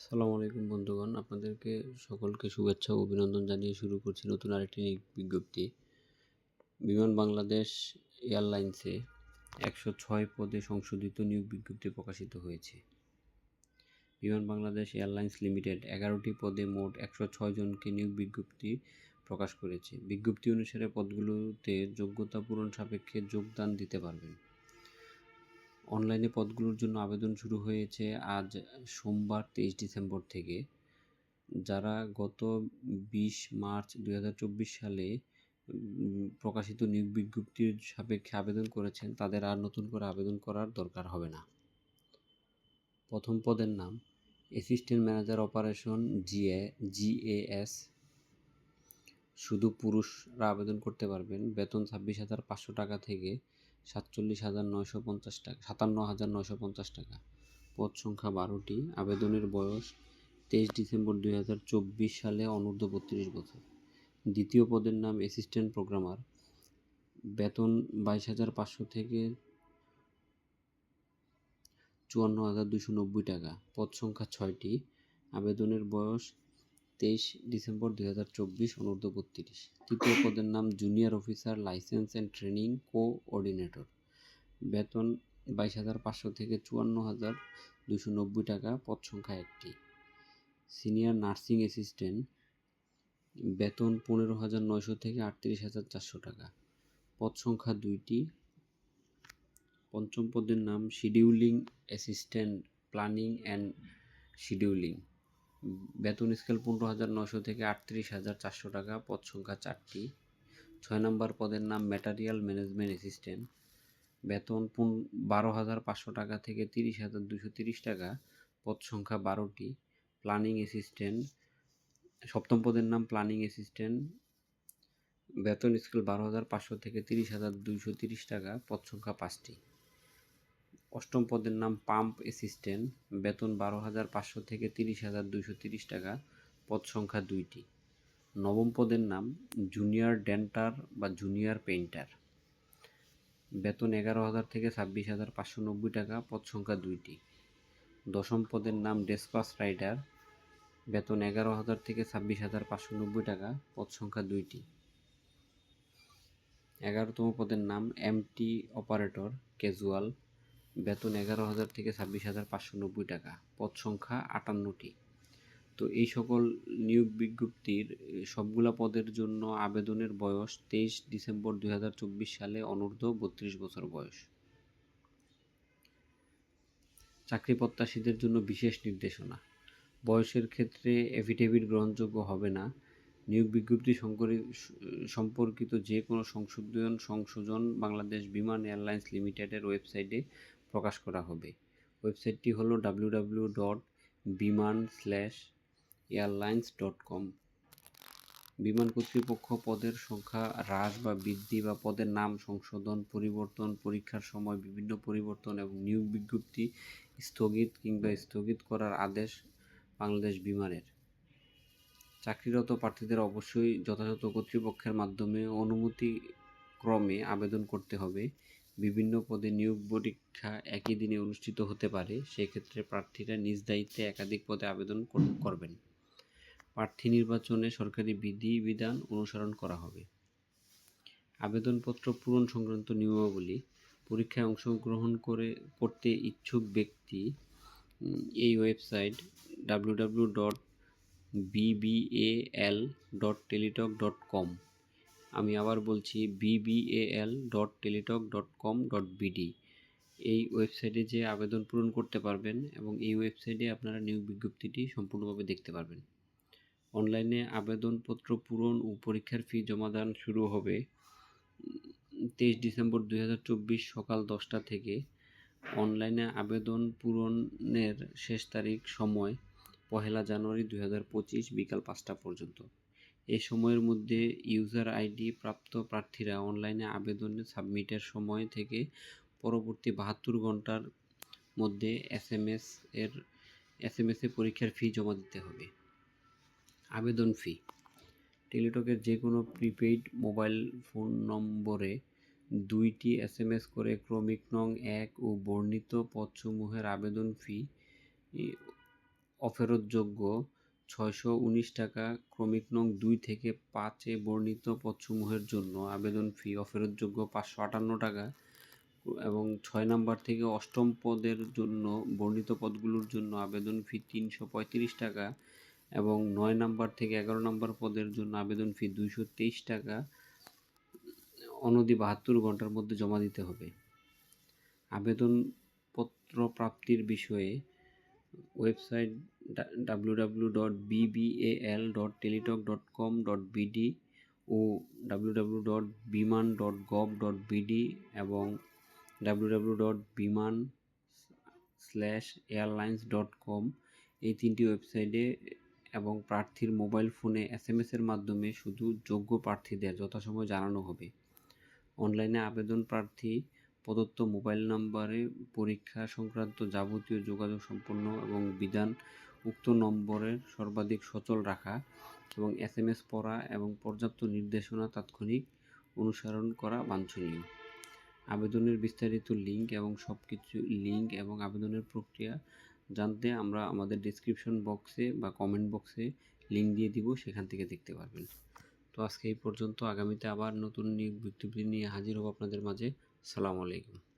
আসসালামু আলাইকুম বন্ধুগণ। আপনাদেরকে সকলকে শুভেচ্ছা ও অভিনন্দন জানিয়ে শুরু করছি নতুন আরেকটি বিজ্ঞপ্তি। বিমান বাংলাদেশ এয়ারলাইন্সে একশো ছয় পদে সংশোধিত নিয়োগ বিজ্ঞপ্তি প্রকাশিত হয়েছে। বিমান বাংলাদেশ এয়ারলাইন্স লিমিটেড এগারোটি পদে মোট একশো ছয় জনকে নিয়োগ বিজ্ঞপ্তি প্রকাশ করেছে। বিজ্ঞপ্তি অনুসারে পদগুলোতে যোগ্যতা পূরণ সাপেক্ষে যোগদান দিতে পারবেন। অনলাইনে পদগুলোর জন্য আবেদন শুরু হয়েছে আজ সোমবার তেইশ ডিসেম্বর থেকে। যারা গত বিশ মার্চ দু হাজার চব্বিশ সালে প্রকাশিত নিয়োগ বিজ্ঞপ্তির সাপেক্ষে আবেদন করেছেন, তাদের আর নতুন করে আবেদন করার দরকার হবে না। প্রথম পদের নাম assistant manager operation GA GAS শুধু পুরুষরা আবেদন করতে পারবেন, বেতন ছাব্বিশ হাজার পাঁচশো টাকা থেকে সাতচল্লিশ হাজার নয়শো পঞ্চাশ টাকা, সাতান্ন হাজার নয়শো পঞ্চাশ টাকা। পদ সংখ্যা বারোটি। আবেদনের বয়স তেইশ ডিসেম্বর দুই হাজার চব্বিশ সালে, অনূর্ধ্ব বত্রিশ বছর। দ্বিতীয় পদের নাম অ্যাসিস্ট্যান্ট প্রোগ্রামার। বেতন বাইশ হাজার পাঁচশো থেকে চুয়ান্ন হাজার দুশো নব্বই টাকা। পদ সংখ্যা ছয়টি। আবেদনের বয়স তেইশ ডিসেম্বর দুই হাজার চব্বিশ, অনূর্ধ্ব বত্রিশ। তৃতীয় পদের নাম junior officer, licence and training coordinator. বেতন বাইশ হাজার পাঁচশো থেকে চুয়ান্ন হাজার দুশো নব্বই টাকা, পদ সংখ্যা একটি। সিনিয়র নার্সিং অ্যাসিস্ট্যান্ট, বেতন পনেরো হাজার নয়শো থেকে আটত্রিশ হাজার চারশো টাকা। পদ সংখ্যা দুইটি। পঞ্চম পদের নাম scheduling assistant planning and scheduling. বেতন স্কেল পনেরো হাজার নশো থেকে আটত্রিশ হাজার চারশো টাকা, পদ সংখ্যা চারটি। ছয় নম্বর পদের নাম ম্যাটারিয়াল ম্যানেজমেন্ট অ্যাসিস্ট্যান্ট বেতন বারো হাজার পাঁচশো টাকা থেকে তিরিশ হাজার দুশো তিরিশ টাকা, পদ সংখ্যা বারোটি। প্ল্যানিং অ্যাসিস্ট্যান্ট সপ্তম পদের নাম প্ল্যানিং অ্যাসিস্ট্যান্ট বেতন স্কেল বারো হাজার পাঁচশো থেকে তিরিশ হাজার দুইশো তিরিশ টাকা, পদ সংখ্যা পাঁচটি। অষ্টম পদের নাম পাম্প অ্যাসিস্ট্যান্ট। বেতন বারো হাজার পাঁচশো থেকে তিরিশ হাজার দুইশো তিরিশ টাকা, পদ সংখ্যা দুইটি। নবম পদের নাম জুনিয়র ডেন্টার বা জুনিয়র পেইন্টার। বেতন এগারো হাজার থেকে ছাব্বিশ হাজার পাঁচশো নব্বই টাকা, পদ সংখ্যা দুইটি। দশম পদের নাম ডেসপাস রাইডার। বেতন এগারো হাজার থেকে ছাব্বিশ হাজার পাঁচশো নব্বই টাকা, পদ সংখ্যা দুইটি। এগারোতম পদের নাম এমটি অপারেটর, ক্যাজুয়াল। বেতন এগারো হাজার থেকে ছাব্বিশ হাজার পাঁচশো নব্বই টাকা, পদ সংখ্যা আটান্নটি। তো এই সকল নিয়োগ বিজ্ঞপ্তির সবগুলা পদের জন্য আবেদনের বয়স তেইশ ডিসেম্বর দুই হাজার চব্বিশ সালে অনূর্ধ্ব বত্রিশ বছর বয়স। চাকরি প্রত্যাশীদের জন্য বিশেষ নির্দেশনা। বয়সের ক্ষেত্রে এফিডেভিট গ্রহণযোগ্য হবে না। নিয়োগ বিজ্ঞপ্তি সম্পর্কিত যে কোনো সংশোধন সংশোধন বাংলাদেশ বিমান এয়ারলাইন্স লিমিটেডের ওয়েবসাইটে প্রকাশ করা হবে। ওয়েবসাইটটি হলো W W dot Biman slash airlines dot com Biman কর্তৃপক্ষ পদের সংখ্যা, হ্রাস বা বৃদ্ধি বা পদের নাম, সংশোধন, পরিবর্তন, পরীক্ষার সময়, বিভিন্ন পরিবর্তন এবং নিয়োগ বিজ্ঞপ্তি স্থগিত কিংবা স্থগিত করার আদেশ বাংলাদেশ বিমানের। চাকরিরত প্রার্থীদের অবশ্যই যথাযথ কর্তৃপক্ষের মাধ্যমে অনুমতি ক্রমে আবেদন করতে হবে। বিভিন্ন পদে নিয়োগ পরীক্ষা একই দিনে অনুষ্ঠিত হতে পারে, সেক্ষেত্রে প্রার্থীরা নিজ দায়িত্বে একাধিক পদে আবেদন করবেন। প্রার্থী নির্বাচনে সরকারি বিধি বিধান অনুসরণ করা হবে। আবেদনপত্র পূরণ সংক্রান্ত নিয়মাবলী, পরীক্ষায় অংশগ্রহণ করে, করতে ইচ্ছুক ব্যক্তি এই website W W dot BBL dot Teletalk dot com আমি আবার বলছি BBL dot Teletalk dot com dot BD এই ওয়েবসাইটে যে আবেদন পূরণ করতে পারবেন এবং এই ওয়েবসাইটে আপনারা নিয়োগ বিজ্ঞপ্তিটি সম্পূর্ণভাবে দেখতে পারবেন। অনলাইনে আবেদনপত্র পূরণ ও পরীক্ষার ফি জমাদান শুরু হবে তেইশ ডিসেম্বর দু হাজার চব্বিশ সকাল দশটা থেকে। অনলাইনে আবেদন পূরণের শেষ তারিখ সময় পহেলা জানুয়ারি দুই হাজার পঁচিশ বিকাল পাঁচটা পর্যন্ত। এই সময়ের মধ্যে ইউজার আইডি প্রাপ্ত প্রার্থীরা অনলাইনে আবেদন সাবমিটের সময় থেকে পরবর্তী বাহাত্তর ঘণ্টার মধ্যে এস এম এস এর এস এম পরীক্ষার ফি জমা দিতে হবে। আবেদন ফি। টেলিটকের যে কোনো প্রিপেইড মোবাইল ফোন নম্বরে দুইটি এস এম এস করে ক্রমিক নং এক ও বর্ণিত পদসমূহের আবেদন ফি অফেরতযোগ্য ছয়শো উনিশ টাকা, ক্রমিক নং দুই থেকে পাঁচে বর্ণিত পদসমূহের জন্য আবেদন ফি অফেরতযোগ্য পাঁচশো আটান্ন টাকা এবং ছয় নাম্বার থেকে অষ্টম পদের জন্য বর্ণিত পদগুলোর জন্য আবেদন ফি তিনশো পঁয়ত্রিশ টাকা এবং নয় নাম্বার থেকে এগারো নাম্বার পদের জন্য আবেদন ফি দুইশো তেইশ টাকা। অনধি বাহাত্তর ঘণ্টার মধ্যে জমা দিতে হবে। আবেদনপত্র প্রাপ্তির বিষয়ে website W W dot BBL dot Teletalk dot com dot BD ও W W dot Biman dot gov dot BD এবং W W dot Biman slash airlines dot com এই তিনটি ওয়েবসাইটে এবং প্রার্থীর মোবাইল ফোনে এস এম এসের মাধ্যমে শুধু যোগ্য প্রার্থীদের যথাসময় জানানো হবে। অনলাইনে আবেদন প্রার্থী, প্রদত্ত মোবাইল নম্বরে পরীক্ষা সংক্রান্ত যাবতীয় যোগাযোগ সম্পন্ন এবং বিধান উক্ত নম্বরের সর্বাধিক সচল রাখা এবং এস এম এস পড়া এবং পর্যাপ্ত নির্দেশনা তাৎক্ষণিক অনুসরণ করা বাঞ্ছনীয়। আবেদনের বিস্তারিত লিঙ্ক এবং সব কিছু লিঙ্ক এবং আবেদনের প্রক্রিয়া জানতে আমরা আমাদের ডিসক্রিপশন বক্সে বা কমেন্ট বক্সে লিঙ্ক দিয়ে দিব, সেখান থেকে দেখতে পারবেন। তো আজকে এই পর্যন্ত। আগামীতে আবার নতুন নিয়োগ বিজ্ঞপ্তি নিয়ে হাজির হব আপনাদের মাঝে। সালামু আলাইকুম।